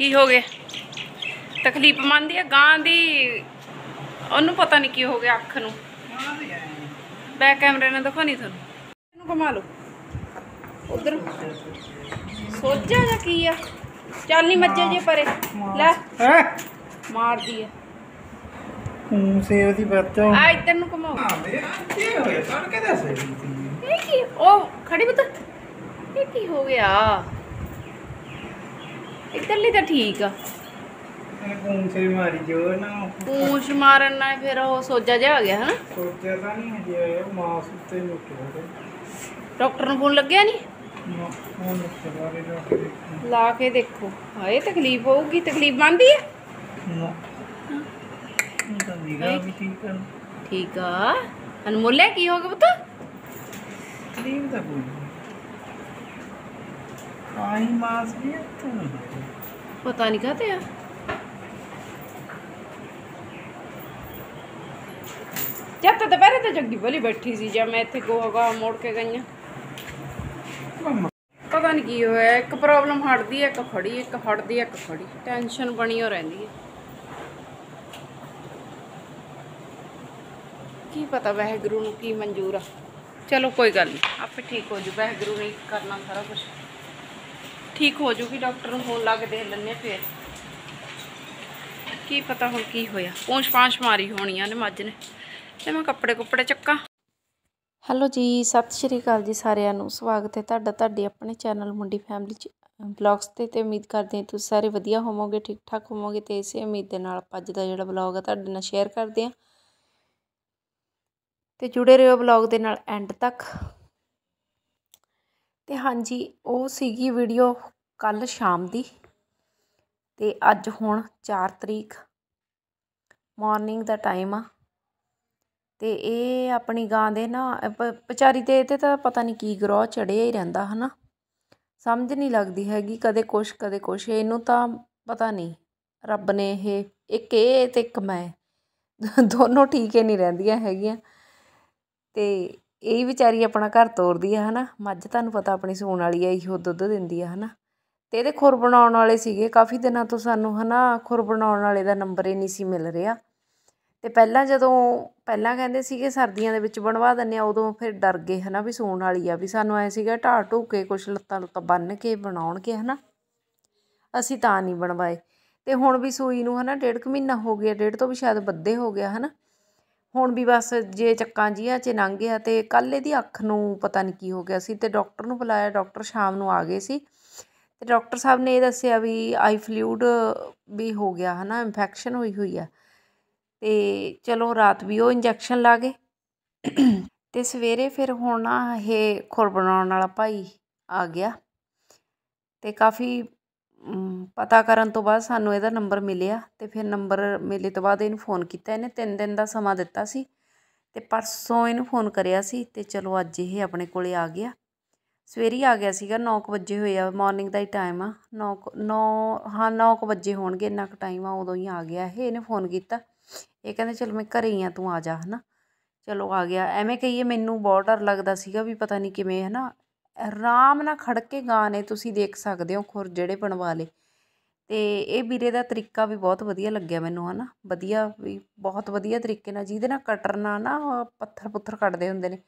ਕੀ ਹੋ ਗਿਆ? ਤਕਲੀਫ ਮੰਨਦੀ ਆ ਗਾਂ ਦੀ ਉਹਨੂੰ ਪਤਾ ਨਹੀਂ ਕੀ ਹੋ ਗਿਆ ਅੱਖ ਨੂੰ। ਬੈਕ ਕੈਮਰੇ ਨਾਲ ਦਿਖਾਉਣੀ ਤੁਹਾਨੂੰ। ਇਹਨੂੰ ਘੁਮਾ ਲਓ। ਉਧਰ। ਸੋਚਿਆ ਜਾਂ ਕੀ ਆ? ਚੱਲ ਨਹੀਂ ਮੱਜੇ ਜੇ ਪਰੇ। ਲੈ। ਹੈ? ਮਾਰਦੀ ਆ। ਹੂੰ ਸੇਵ ਦੀ ਬੱਤੋਂ ਆ ਇੱਧਰ ਨੂੰ ਘੁਮਾਓ। ਹਾਂ ਮੇਰੇ ਕੀ ਹੋਇਆ ਤੜਕੇ ਦਾ ਸਹੀ ਸੀ। ਇਹ ਕੀ? ਉਹ ਖੜੀ ਬਤ ਇਹ ਕੀ ਹੋ ਗਿਆ? ਇੱਧਰਲੀ ਤਾਂ ਠੀਕ ਆ। ਮਾਰੀ ਜੋ ਨਾ। ਪੂੰਛ ਮਾਰਨ ਨਾਲ ਫਿਰ ਉਹ ਸੋਜਾ ਜਿਹਾ ਆ ਗਿਆ ਹਨਾ? ਸੋਚਿਆ ਤਾਂ ਨਹੀਂ ਹਜੇ ਇਹ ਮਾਸ ਉੱਤੇ ਲੁਕਿਆ ਡਾਕਟਰ ਨੂੰ ਫੋਨ ਲੱਗਿਆ ਨਹੀਂ? ਲਾ ਕੇ ਦੇਖੋ। ਹਾਏ ਤਕਲੀਫ ਹੋਊਗੀ ਤਕਲੀਫ ਮੰਨਦੀ ਹੈ ਠੀਕ ਆ। ਅਨਮੋਲਿਆ ਕੀ ਹੋ ਗਿਆ ਪੁੱਤ? ਕਰੀਮ ਤਾਂ ਕੋਈ ਮਾਸ ਵੀ ਇੱਥੇ ਪਤਾ ਨਹੀਂ ਕਾਤੇ ਆ। ਜਦ ਤੱਕ ਦੁਪਹਿਰੇ ਤੇ ਜੱਗੀ ਬਲੀ ਬੈਠੀ ਸੀ ਜਾਂ ਮੈਂ ਇੱਥੇ ਗੋਗਾ ਮੋੜ ਕੇ ਗਈਆਂ ਪਤਾ ਨਹੀਂ ਕੀ ਹੋਇਆ ਇੱਕ ਪ੍ਰੋਬਲਮ ਹਟਦੀ ਹੈ ਇੱਕ ਖੜੀ ਇੱਕ ਹਟਦੀ ਹੈ ਇੱਕ ਖੜੀ। ਟੈਨਸ਼ਨ ਬਣੀ ਹੋ ਰਹਿੰਦੀ ਹੈ ਕੀ ਪਤਾ ਵਾਹਿਗੁਰੂ ਨੂੰ ਕੀ ਮਨਜ਼ੂਰ ਆ। ਚਲੋ ਕੋਈ ਗੱਲ ਨਹੀਂ ਆਪੇ ਠੀਕ ਹੋ ਜੂ ਵਾਹਿਗੁਰੂ ਨੇ ਕਰਨਾ ਸਾਰਾ ਕੁਝ ਠੀਕ ਹੋ ਜੂਗੀ, ਡਾਕਟਰ ਨੂੰ ਫੋਨ ਲਾ ਕੇ ਦੇਖ ਲੈਣੇ ਫੇਰ। ਕੀ ਪਤਾ ਹੁਣ ਕੀ ਹੋਇਆ। ਪੂੰਛ ਪਾਂਛ ਮਾਰੀ ਹੋਣੀਆਂ ਨੇ ਮੱਝ ਨੇ। ਤੇ ਮੈਂ ਕੱਪੜੇ ਕੁੱਪੜੇ ਚੱਕਾਂ। ਹੈਲੋ ਜੀ, ਸਤਿ ਸ਼੍ਰੀ ਅਕਾਲ ਜੀ ਸਾਰਿਆਂ ਨੂੰ। ਸਵਾਗਤ ਹੈ ਤੁਹਾਡਾ ਤੁਹਾਡੇ ਆਪਣੇ ਚੈਨਲ ਮੁੰਡੀ ਫੈਮਿਲੀ ਚ ਬਲੌਗਸ ਤੇ ਤੇ ਉਮੀਦ ਕਰਦੇ ਹਾਂ ਤੁਸੀਂ ਸਾਰੇ ਵਧੀਆ ਹੋਵੋਗੇ ਠੀਕ ਠਾਕ ਹੋਵੋਗੇ ਤੇ ਇਸੇ ਉਮੀਦ ਦੇ ਨਾਲ ਆਪਾਂ ਅੱਜ ਦਾ ਜਿਹੜਾ ਬਲੌਗ ਆ ਤੁਹਾਡੇ ਨਾਲ ਸ਼ੇਅਰ ਕਰਦੇ ਹਾਂ। ਤੇ ਜੁੜੇ ਰਹੋ ਬਲੌਗ ਦੇ ਨਾਲ ਐਂਡ ਤੱਕ। ਅਤੇ ਹਾਂਜੀ, ਉਹ ਸੀਗੀ ਵੀਡੀਓ ਕੱਲ੍ਹ ਸ਼ਾਮ ਦੀ ਅਤੇ ਅੱਜ ਹੁਣ ਚਾਰ ਤਰੀਕ ਮੋਰਨਿੰਗ ਦਾ ਟਾਈਮ ਆ। ਅਤੇ ਇਹ ਆਪਣੀ ਗਾਂ ਦੇ ਨਾ ਪ- ਵਿਚਾਰੀ ਤੇ ਤੇ ਤਾਂ ਪਤਾ ਨਹੀਂ ਕੀ ਗਰੋਹ ਚੜਿਆ ਹੀ ਰਹਿੰਦਾ ਹਨਾ। ਸਮਝ ਨਹੀਂ ਲੱਗਦੀ ਹੈਗੀ ਕਦੇ ਕੁਛ ਕਦੇ ਕੁਛ, ਇਹਨੂੰ ਤਾਂ ਪਤਾ ਨਹੀਂ ਰੱਬ ਨੇ ਇਹ, ਇੱਕ ਇਹ ਤੇ ਇੱਕ ਮੈਂ। ਦੋਨੋਂ ਠੀਕ ਹੀ ਨਹੀਂ ਰਹਿੰਦੀਆਂ ਹੈਗੀਆਂ। ਤੇ ਇਹ ਵਿਚਾਰੀ ਆਪਣਾ ਘਰ ਤੋਰਦੀ ਆ, ਹਨਾ? ਮੱਝ ਤੁਹਾਨੂੰ ਪਤਾ ਆਪਣੀ ਸੂਣ ਵਾਲੀ ਆ, ਇਹੋ ਦੁੱਧ ਦਿੰਦੀ ਆ, ਹਨਾ? ਤੇ ਇਹਦੇ ਖੁਰ ਬਣਾਉਣ ਵਾਲੇ ਸੀਗੇ ਕਾਫੀ ਦਿਨਾਂ ਤੋਂ ਸਾਨੂੰ, ਹਨਾ? ਖੁਰ ਬਣਾਉਣ ਵਾਲੇ ਦਾ ਨੰਬਰ ਹੀ ਨਹੀਂ ਸੀ ਮਿਲ ਰਿਹਾ। ਤੇ ਪਹਿਲਾਂ ਜਦੋਂ, ਪਹਿਲਾਂ ਕਹਿੰਦੇ ਸੀਗੇ ਸਰਦੀਆਂ ਦੇ ਵਿੱਚ ਬਣਵਾ ਦਿੰਦੇ ਆ, ਉਦੋਂ ਫਿਰ ਡਰ ਗਏ, ਹਨਾ? ਵੀ ਸੂਣ ਵਾਲੀ ਆ, ਵੀ ਸਾਨੂੰ ਐ ਸੀਗਾ ਢਾਹ ਢੂ ਕੇ ਕੁਛ ਲੱਤਾਂ ਲੁੱਤਾਂ ਬੰਨ ਕੇ ਬਣਾਉਣਗੇ ਹਨਾ? ਅਸੀਂ ਤਾਂ ਨਹੀਂ ਬਣਵਾਏ। ਤੇ ਹੁਣ ਵੀ ਸੂਈ ਨੂੰ, ਹਨਾ? ਡੇਢ ਕੁ ਮਹੀਨਾ ਹੋ ਗਿਆ, ਡੇਢ ਤੋਂ ਵੀ ਸ਼ਾਇਦ ਵੱਧੇ ਹੋ ਗਿਆ, ਹਨਾ? ਹੁਣ ਵੀ ਬਸ ਜੇ ਚੱਕਾਂ ਜੀਆਂ 'ਚ ਲੰਘ ਗਿਆ ਤੇ ਕੱਲ੍ਹ ਇਹਦੀ ਅੱਖ ਨੂੰ ਪਤਾ ਨਹੀਂ ਕੀ ਹੋ ਗਿਆ ਸੀ ਅਤੇ ਡਾਕਟਰ ਨੂੰ ਬੁਲਾਇਆ, ਡਾਕਟਰ ਸ਼ਾਮ ਨੂੰ ਆ ਗਏ ਸੀ। ਅਤੇ ਡਾਕਟਰ ਸਾਹਿਬ ਨੇ ਇਹ ਦੱਸਿਆ ਵੀ ਆਈ ਫਲੂਇਡ ਵੀ ਹੋ ਗਿਆ ਹੈ ਨਾ ਇਨਫੈਕਸ਼ਨ ਹੋਈ ਹੋਈ ਆ। ਅਤੇ ਚਲੋ ਰਾਤ ਵੀ ਉਹ ਇੰਜੈਕਸ਼ਨ ਲਾ ਗਏ। ਅਤੇ ਸਵੇਰੇ ਫਿਰ ਹੁਣ ਨਾ ਇਹ ਖੁਰ ਬਣਾਉਣ ਵਾਲਾ ਭਾਈ ਆ ਗਿਆ। ਅਤੇ ਕਾਫੀ ਪਤਾ ਕਰਨ ਤੋਂ ਬਾਅਦ ਸਾਨੂੰ ਇਹਦਾ ਨੰਬਰ ਮਿਲਿਆ ਅਤੇ ਫਿਰ ਨੰਬਰ ਮਿਲੇ ਤੋਂ ਬਾਅਦ ਇਹਨੂੰ ਫੋਨ ਕੀਤਾ। ਇਹਨੇ ਤਿੰਨ ਦਿਨ ਦਾ ਸਮਾਂ ਦਿੱਤਾ ਸੀ ਅਤੇ ਪਰਸੋਂ ਇਹਨੂੰ ਫੋਨ ਕਰਿਆ ਸੀ ਅਤੇ ਚਲੋ ਅੱਜ ਇਹ ਆਪਣੇ ਕੋਲ ਆ ਗਿਆ। ਸਵੇਰੇ ਆ ਗਿਆ ਸੀਗਾ, ਨੌ ਕੁ ਵਜੇ ਹੋਏ ਆ ਮਾਰਨਿੰਗ ਦਾ ਹੀ ਟਾਈਮ ਆ। 9 9 ਹਾਂ, ਨੌ ਕੁ ਵਜੇ ਹੋਣਗੇ, ਇੰਨਾ ਕੁ ਟਾਈਮ ਆ, ਉਦੋਂ ਹੀ ਆ ਗਿਆ ਇਹ, ਇਹਨੇ ਫੋਨ ਕੀਤਾ। ਇਹ ਕਹਿੰਦੇ, ਚਲ ਮੈਂ ਘਰੇ ਹੀ ਆ, ਤੂੰ ਆ ਜਾ, ਹਨਾ। ਚਲੋ ਆ ਗਿਆ। ਐਵੇਂ ਕਹੀਏ, ਮੈਨੂੰ ਬਹੁਤ ਡਰ ਲੱਗਦਾ ਸੀਗਾ ਵੀ ਪਤਾ ਨਹੀਂ ਕਿਵੇਂ, ਹਨਾ। ਆਰਾਮ ਨਾਲ ਖੜ ਕੇ ਗਾਣੇ ਤੁਸੀਂ ਦੇਖ ਸਕਦੇ ਹੋ, ਖੁਰ ਜਿਹੜੇ ਬਣਵਾ ਲਏ। ਅਤੇ ਇਹ ਵੀਰੇ ਦਾ ਤਰੀਕਾ ਵੀ ਬਹੁਤ ਵਧੀਆ ਲੱਗਿਆ ਮੈਨੂੰ ਹੈ ਨਾ ਵਧੀਆ ਵੀ, ਬਹੁਤ ਵਧੀਆ ਤਰੀਕੇ ਨਾਲ, ਜਿਹਦੇ ਨਾਲ ਕਟਰ ਨਾਲ ਨਾ ਪੱਥਰ ਪੁੱਥਰ ਕੱਟਦੇ ਹੁੰਦੇ ਨੇ।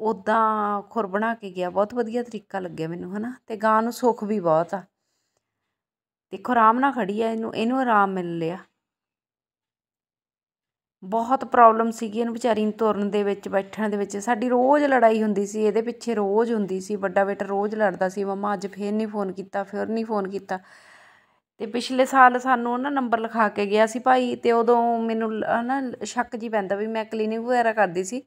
ਉੱਦਾਂ ਖੁਰ ਬਣਾ ਕੇ ਗਿਆ, ਬਹੁਤ ਵਧੀਆ ਤਰੀਕਾ ਲੱਗਿਆ ਮੈਨੂੰ ਹੈ ਨਾ ਅਤੇ ਗਾਂ ਨੂੰ ਸੁੱਖ ਵੀ ਬਹੁਤ ਆ। ਦੇਖੋ, ਆਰਾਮ ਨਾਲ ਖੜੀ ਆ, ਇਹਨੂੰ ਇਹਨੂੰ ਆਰਾਮ ਮਿਲ ਲਿਆ। ਬਹੁਤ ਪ੍ਰੋਬਲਮ ਸੀਗੀ ਇਹਨੂੰ ਵਿਚਾਰੀ ਨੂੰ ਤੁਰਨ ਦੇ ਵਿੱਚ, ਬੈਠਣ ਦੇ ਵਿੱਚ। ਸਾਡੀ ਰੋਜ਼ ਲੜਾਈ ਹੁੰਦੀ ਸੀ, ਇਹਦੇ ਪਿੱਛੇ ਰੋਜ਼ ਹੁੰਦੀ ਸੀ। ਵੱਡਾ ਬੇਟਾ ਰੋਜ਼ ਲੜਦਾ ਸੀ। ਮੰਮਾ, ਅੱਜ ਫੇਰ ਨਹੀਂ ਫੋਨ ਕੀਤਾ, ਫਿਰ ਨਹੀਂ ਫੋਨ ਕੀਤਾ। ਅਤੇ ਪਿਛਲੇ ਸਾਲ ਸਾਨੂੰ ਨਾ ਨੰਬਰ ਲਿਖਾ ਕੇ ਗਿਆ ਸੀ ਭਾਈ ਅਤੇ ਉਦੋਂ ਮੈਨੂੰ ਹੈ ਨਾ ਸ਼ੱਕ ਜੀ ਪੈਂਦਾ ਵੀ ਮੈਂ ਕਲੀਨਿਕ ਵਗੈਰਾ ਕਰਦੀ ਸੀ।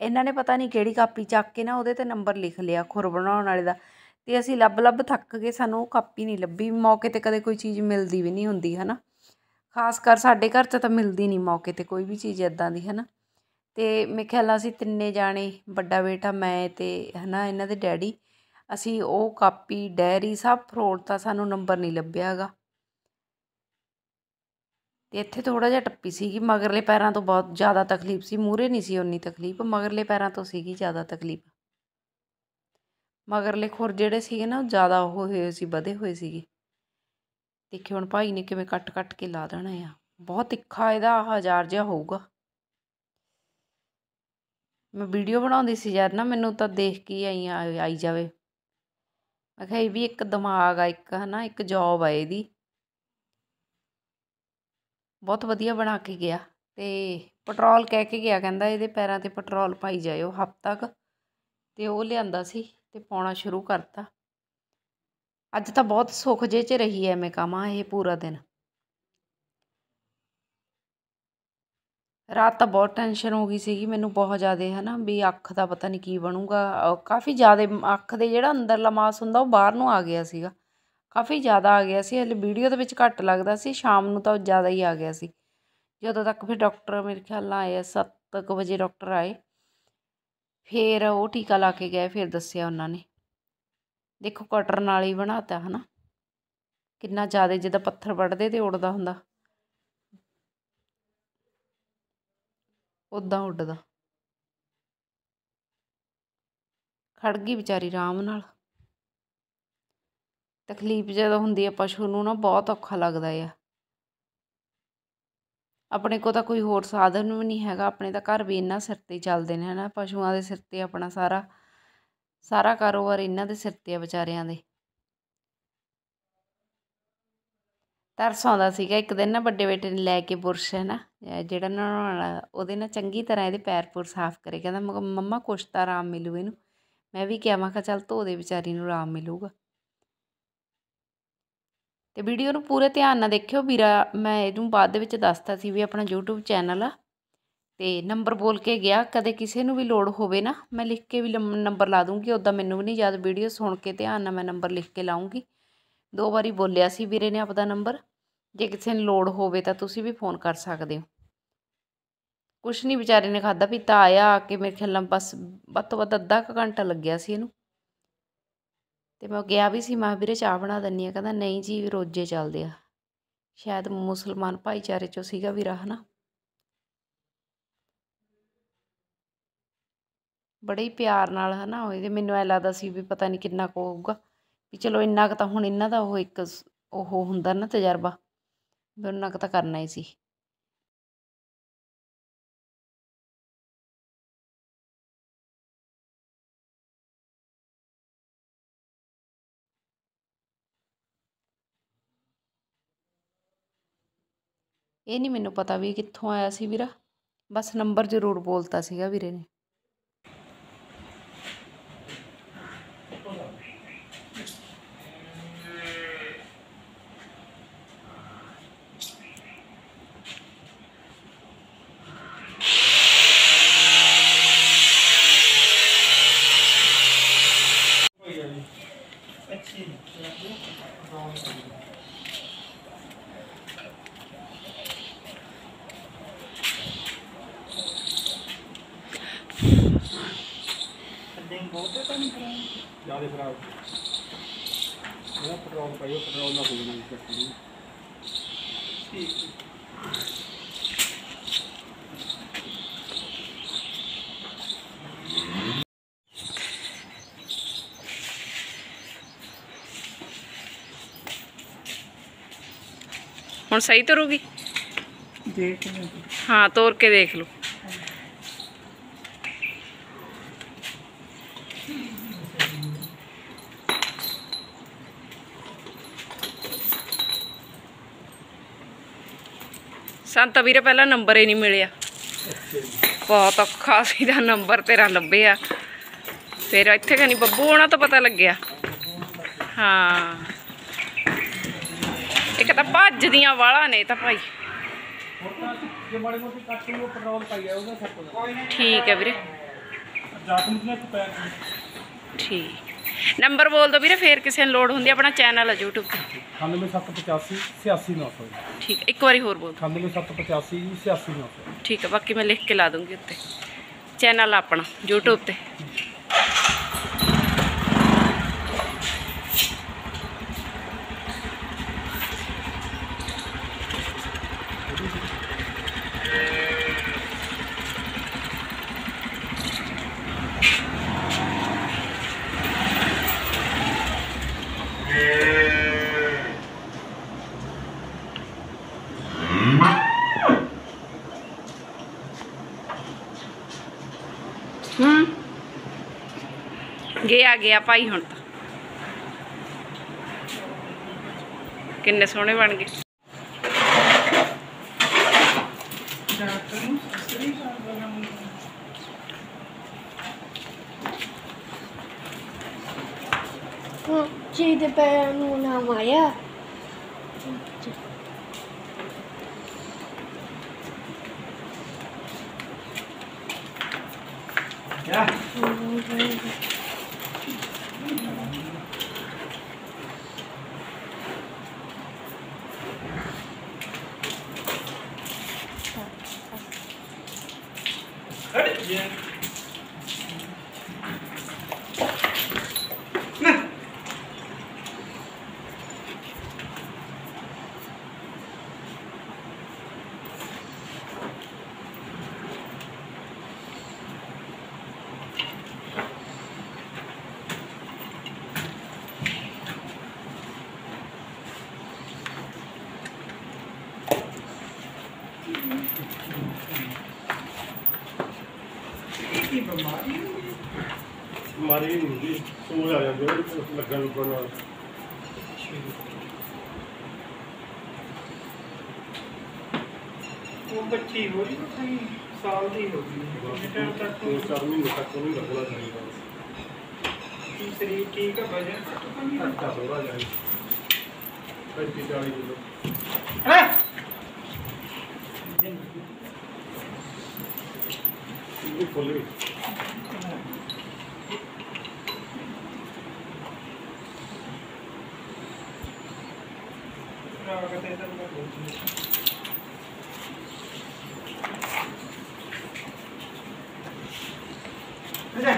ਇਹਨਾਂ ਨੇ ਪਤਾ ਨਹੀਂ ਕਿਹੜੀ ਕਾਪੀ ਚੱਕ ਕੇ ਨਾ ਉਹਦੇ ਤੇ ਨੰਬਰ ਲਿਖ ਲਿਆ ਖੁਰ ਬਣਾਉਣ ਵਾਲੇ ਦਾ। ਅਤੇ ਅਸੀਂ ਲੱਭ ਲੱਭ ਥੱਕ ਗਏ, ਸਾਨੂੰ ਉਹ ਕਾਪੀ ਨਹੀਂ ਲੱਭੀ, ਮੌਕੇ ਤੇ ਕਦੇ ਕੋਈ ਚੀਜ਼ ਮਿਲਦੀ ਵੀ ਨਹੀਂ ਹੁੰਦੀ ਹੈ ਨਾ ਖਾਸ ਕਰ ਸਾਡੇ ਘਰ 'ਚ ਤਾਂ ਮਿਲਦੀ ਨਹੀਂ ਮੌਕੇ ਤੇ ਕੋਈ ਵੀ ਚੀਜ਼ ਇਦਾਂ ਦੀ ਹੈ ਨਾ ਅਤੇ ਮੇਰੇ ਖਿਆਲ ਅਸੀਂ ਤਿੰਨੇ ਜਾਣੇ, ਵੱਡਾ ਬੇਟਾ, ਮੈਂ ਅਤੇ ਹੈ ਨਾ ਇਹਨਾਂ ਦੇ ਡੈਡੀ ਅਸੀਂ ਉਹ ਕਾਪੀ, ਡਾਇਰੀ ਸਭ ਫਰੋੜਤਾ ਸਾਨੂੰ ਨੰਬਰ ਨਹੀਂ ਲੱਭਿਆ ਹੈਗਾ। ਤੇ ਇੱਥੇ ਥੋੜਾ ਜਿਹਾ ਟੱਪੀ ਸੀਗੀ, ਮਗਰਲੇ ਪੈਰਾਂ ਤੋਂ ਬਹੁਤ ਜ਼ਿਆਦਾ ਤਕਲੀਫ ਸੀ। ਮੂਰੇ ਨਹੀਂ ਸੀ ਉਨੀ ਤਕਲੀਫ, ਮਗਰਲੇ ਪੈਰਾਂ ਤੋਂ ਸੀਗੀ ਜ਼ਿਆਦਾ ਤਕਲੀਫ। ਮਗਰਲੇ ਖੁਰ ਜਿਹੜੇ ਸੀਗੇ ਨਾ, ਉਹ ਜ਼ਿਆਦਾ ਉਹ ਹੋਏ ਸੀ, ਵਧੇ ਹੋਏ ਸੀਗੇ। ਦੇਖਿਓ ਹੁਣ ਭਾਈ ਨੇ ਕਿਵੇਂ ਕੱਟ ਕੱਟ ਕੇ ਲਾ ਦੇਣਾ ਆ। ਬਹੁਤ ਤਿੱਖਾ ਇਹਦਾ ਹਜ਼ਾਰ ਜਿਹਾ ਹੋਊਗਾ। ਮੈਂ ਵੀਡੀਓ ਬਣਾਉਂਦੀ ਸੀ ਯਾਰ ਨਾ, ਮੈਨੂੰ ਤਾਂ ਦੇਖ ਕੇ ਹੀ ਆਈ ਆਈ ਜਾਵੇ। ਮੈਂ ਕਿਹਾ ਇਹ ਵੀ ਇੱਕ ਦਿਮਾਗ ਆ, ਇੱਕ ਹੈ ਨਾ ਇੱਕ ਜੋਬ ਆ ਇਹਦੀ। ਬਹੁਤ ਵਧੀਆ ਬਣਾ ਕੇ ਗਿਆ ਅਤੇ ਪੈਟਰੋਲ ਕਹਿ ਕੇ ਗਿਆ, ਕਹਿੰਦਾ ਇਹਦੇ ਪੈਰਾਂ ਤੇ ਪੈਟਰੋਲ ਪਾਈ ਜਾਇਓ ਹਫ਼ਤਾ ਤੱਕ ਅਤੇ ਉਹ ਲਿਆਂਦਾ ਸੀ ਅਤੇ ਪਾਉਣਾ ਸ਼ੁਰੂ ਕਰਤਾ। ਅੱਜ ਤਾਂ ਬਹੁਤ ਸੁੱਖ ਜੇ ਚ ਰਹੀ ਐ ਮੈਂ ਕਹਾਂ, ਇਹ ਪੂਰਾ ਦਿਨ। ਰਾਤ ਤਾਂ ਬਹੁਤ ਟੈਨਸ਼ਨ ਹੋ ਗਈ ਸੀਗੀ, ਮੈਨੂੰ ਬਹੁਤ ਜ਼ਿਆਦਾ ਹੈ ਨਾ ਵੀ ਅੱਖ ਦਾ ਪਤਾ ਨਹੀਂ ਕੀ ਬਣੂਗਾ। ਕਾਫੀ ਜ਼ਿਆਦਾ ਅੱਖ ਦੇ ਜਿਹੜਾ ਅੰਦਰਲਾ ਮਾਸ ਹੁੰਦਾ ਉਹ ਬਾਹਰ ਨੂੰ ਆ ਗਿਆ ਸੀਗਾ। ਕਾਫੀ ਜ਼ਿਆਦਾ ਆ ਗਿਆ ਸੀ, ਹਲੇ ਵੀਡੀਓ ਦੇ ਵਿੱਚ ਘੱਟ ਲੱਗਦਾ ਸੀ, ਸ਼ਾਮ ਨੂੰ ਤਾਂ ਜ਼ਿਆਦਾ ਹੀ ਆ ਗਿਆ ਸੀ। ਜਦੋਂ ਤੱਕ ਫਿਰ ਡਾਕਟਰ ਮੇਰੇ ਖਿਆਲ ਨਾਲ ਆਏ 7 ਕੁ ਵਜੇ ਡਾਕਟਰ ਆਏ, ਫਿਰ ਉਹ ਟੀਕਾ ਲਾ ਕੇ ਗਏ, ਫਿਰ ਦੱਸਿਆ ਉਹਨਾਂ ਨੇ। ਦੇਖੋ ਕਟਰ ਨਾਲ ਹੀ ਬਣਾਤਾ ਹਨਾ। ਕਿੰਨਾ ਜ਼ਿਆਦਾ ਜਿੱਦਾਂ ਪੱਥਰ ਵੱਢਦੇ ਤੇ ਉੜਦਾ ਹੁੰਦਾ। ਉਦਾਂ ਉੱਡਦਾ। ਖੜ ਗਈ ਵਿਚਾਰੀ ਆਰਾਮ ਨਾਲ। ਤਕਲੀਫ ਜਦੋਂ ਹੁੰਦੀ ਆ, ਪਸ਼ੂ ਨੂੰ ਨਾ ਬਹੁਤ ਔਖਾ ਲੱਗਦਾ ਆ। ਆਪਣੇ ਕੋਲ ਤਾਂ ਕੋਈ ਹੋਰ ਸਾਧਨ ਵੀ ਨਹੀਂ ਹੈਗਾ, ਆਪਣੇ ਤਾਂ ਘਰ ਵੀ ਇਹਨਾਂ ਸਿਰ ਤੇ ਹੀ ਚੱਲਦੇ ਨੇ, ਹਨਾ? ਪਸ਼ੂਆਂ ਦੇ ਸਿਰ ਤੇ ਆਪਣਾ ਸਾਰਾ ਸਾਰਾ ਕਾਰੋਬਾਰ ਇਹਨਾਂ ਦੇ ਸਿਰ ਤੇ ਆ ਵਿਚਾਰਿਆਂ ਦੇ। ਤਰਸ ਆਉਂਦਾ ਸੀਗਾ, ਇੱਕ ਦਿਨ ਨਾ ਵੱਡੇ ਬੇਟੇ ਨੇ ਲੈ ਕੇ ਬੁਰਸ਼ ਹੈ ਨਾ ਜਿਹੜਾ ਨਹਾਉਣ ਵਾਲਾ, ਉਹਦੇ ਨਾਲ ਚੰਗੀ ਤਰ੍ਹਾਂ ਇਹਦੇ ਪੈਰ ਪੂਰ ਸਾਫ਼ ਕਰੇ, ਕਹਿੰਦਾ ਮ- ਮੰਮਾ ਕੁਛ ਤਾਂ ਆਰਾਮ ਮਿਲੂ ਇਹਨੂੰ। ਮੈਂ ਵੀ ਕਿਹਾ, ਮੈਂ ਕਿਹਾ ਚੱਲ ਧੋ ਦੇ ਵਿਚਾਰੀ ਨੂੰ, ਆਰਾਮ ਮਿਲੂਗਾ। ਤੇ ਵੀਡੀਓ ਨੂੰ ਪੂਰੇ ਧਿਆਨ ਨਾਲ ਦੇਖਿਓ, ਵੀਰਾ, ਮੈਂ ਇਹਨੂੰ ਬਾਅਦ ਦੇ ਵਿੱਚ ਦੱਸਤਾ ਸੀ ਵੀ ਆਪਣਾ YouTube ਚੈਨਲ ਆ, ਤੇ ਨੰਬਰ ਬੋਲ ਕੇ ਗਿਆ, ਕਦੇ ਕਿਸੇ ਨੂੰ ਵੀ ਲੋੜ ਹੋਵੇ ਨਾ, ਮੈਂ ਲਿਖ ਕੇ ਵੀ ਨੰਬਰ ਲਾ ਦੂੰਗੀ ਉੱਦਾਂ ਮੈਨੂੰ ਵੀ ਨਹੀਂ ਯਾਦ, ਵੀਡੀਓ ਸੁਣ ਕੇ ਧਿਆਨ ਨਾਲ ਮੈਂ ਨੰਬਰ ਲਿਖ ਕੇ ਲਾਉਂਗੀ ਦੋ ਵਾਰੀ ਬੋਲਿਆ ਸੀ ਵੀਰੇ ਨੇ ਆਪਦਾ ਨੰਬਰ। ਜੇ ਕਿਸੇ ਨੂੰ ਲੋੜ ਹੋਵੇ ਤਾਂ ਤੁਸੀਂ ਵੀ ਫੋਨ ਕਰ ਸਕਦੇ ਹੋ। ਕੁਛ ਨਹੀਂ ਵਿਚਾਰੇ ਨੇ ਖਾਦਾ ਪੀਤਾ ਆਇਆ ਆ ਕੇ ਮੇਰੇ ਖਿਆਲ ਨਾਲ ਬਸ ਵੱਧ ਤੋਂ ਵੱਧ ਅੱਧਾ ਕੁ ਘੰਟਾ ਲੱਗਿਆ ਸੀ ਇਹਨੂੰ। ਤੇ ਮੈਂ ਗਿਆ ਵੀ ਸੀ, ਮੈਂ ਵੀਰੇ ਚਾਹ ਬਣਾ ਦਿੰਨੀ ਆ ਕਹਿੰਦਾ ਨਹੀਂ ਜੀ, ਰੋਜੇ ਚੱਲਦੇ ਆ। ਸ਼ਾਇਦ ਮੁਸਲਮਾਨ ਭਾਈਚਾਰੇ ਚੋਂ ਸੀਗਾ ਵੀਰਾ, ਹਨਾ। ਬੜੇ ਹੀ ਪਿਆਰ ਨਾਲ, ਹਨਾ ਹੋਏ ਤੇ ਮੈਨੂੰ ਐ ਲੱਗਦਾ ਸੀ ਵੀ ਪਤਾ ਨਹੀਂ ਕਿੰਨਾ ਕੁ ਹੋਊਗਾ। ਵੀ ਚਲੋ ਇੰਨਾ ਕੁ ਤਾਂ ਹੁਣ ਇਹਨਾਂ ਦਾ ਉਹ ਇੱਕ ਉਹ ਹੁੰਦਾ ਨਾ ਤਜਰਬਾ। ਵੀ ਉਹਨਾਂ ਕੁ ਤਾਂ ਕਰਨਾ ਹੀ ਸੀ। ਇਹ ਨਹੀਂ ਮੈਨੂੰ ਪਤਾ ਵੀ ਕਿੱਥੋਂ ਆਇਆ ਸੀ ਵੀਰਾ। ਬਸ ਨੰਬਰ ਜ਼ਰੂਰ ਬੋਲਤਾ ਸੀਗਾ ਵੀਰੇ ਨੇ ਅੱਛੀ ਦਿਨ ਬਹੁਤ ਹੈ ਤੁਹਾਨੂੰ ਜ਼ਿਆਦਾ ਖਰਾਬ ਉਹ ਪੈਟਰੋਲ ਪਾਈਓ ਪੈਟਰੋਲ ਦਾ ਹੋ ਜਾਣਾ ਇਸ ਕਰਕੇ ਠੀਕ ਹੁਣ ਸਹੀ ਤਰੂਗੀ? ਦੇਖ ਹਾਂ ਤੋੜ ਕੇ ਦੇਖ ਲਓ। ਸਾਨੂੰ ਤਾਂ ਵੀਰੇ, ਪਹਿਲਾਂ ਨੰਬਰ ਹੀ ਨਹੀਂ ਮਿਲਿਆ। ਬਹੁਤ ਔਖਾ ਸੀ ਦਾ ਨੰਬਰ ਤੇਰਾ ਲੱਭਿਆ। ਫਿਰ ਇੱਥੇ ਕਨੀ ਬੱਬੂ ਹੋਣਾ ਤਾਂ ਪਤਾ ਲੱਗਿਆ। ਹਾਂ। ਇੱਕ ਤਾਂ ਭੱਜਦੀਆਂ ਵਾਲਾ ਨੇ ਤਾਂ ਭਾਈ। ਠੀਕ ਹੈ ਵੀਰੇ। ਠੀਕ। ਨੰਬਰ ਬੋਲ ਦੋ ਵੀਰੇ ਫੇਰ ਕਿਸੇ ਨੂੰ ਲੋੜ ਹੁੰਦੀ ਹੈ, ਆਪਣਾ ਚੈਨਲ ਹੈ YouTube ਤੇ। 9785 86900 ਠੀਕ ਇੱਕ ਵਾਰੀ ਹੋਰ ਬੋਲ ਦਿਓ। 9785 86900 ਠੀਕ ਹੈ ਬਾਕੀ ਮੈਂ ਲਿਖ ਕੇ ਲਾ ਦੂੰਗੀ ਉੱਤੇ। ਚੈਨਲ ਆਪਣਾ YouTube ਤੇ। ਗਿਆ ਗਿਆ ਭਾਈ ਹੁਣ ਤਾਂ। ਕਿੰਨੇ ਸੋਹਣੇ ਬਣ ਗਏ। ਜੀ ਦੇ ਪੈਰਾਂ ਨੂੰ ਨਾ ਮਾਇਆ ਜਾ ਹਟ ਜਾ ਇਹ ਕੀ ਬਿਮਾਰੀ ਹੈ? ਮਾਰੀ ਨਹੀਂ ਹੁੰਦੀ ਸੂਰ ਆ ਜਾਂਦੇ ਨੇ ਲੱਗਣ ਲੁੱਗਣ ਨਾਲ। ਉਹ ਬੱਚੀ ਹੋਈ ਸਹੀ ਸਾਲ ਦੀ ਹੋ ਗਈ ਕਿੰਨੇ ਟਾਈਮ ਤੱਕ ਦੋ ਚਾਰ ਮਹੀਨੇ ਤੱਕ ਉਹਨੂੰ ਲੱਗਣਾ ਚਾਹੀਦਾ। ਕੀ ਸਰੀਰ ਠੀਕ ਹੈ ਵਜਨ ਘੱਟ ਤਾਂ ਨਹੀਂ ਘੱਟਾ ਥੋੜਾ ਜਾਏ 35 40 ਕਿਲੋ। ਹੈ? ਇਹ ਖੋਲੇ ਰਾਗਤ ਹੈ ਤਾਂ ਮੈਂ ਬੋਲਦੀ ਅਜਾ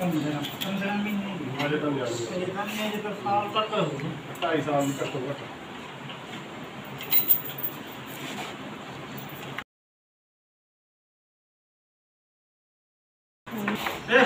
ਪੰਦਰਾਂ ਪੰਦਰਾਂ ਮਹੀਨੇ ਦੀ ਮਾਰੇ ਤਾਂ ਜਾਣੀ ਤੇ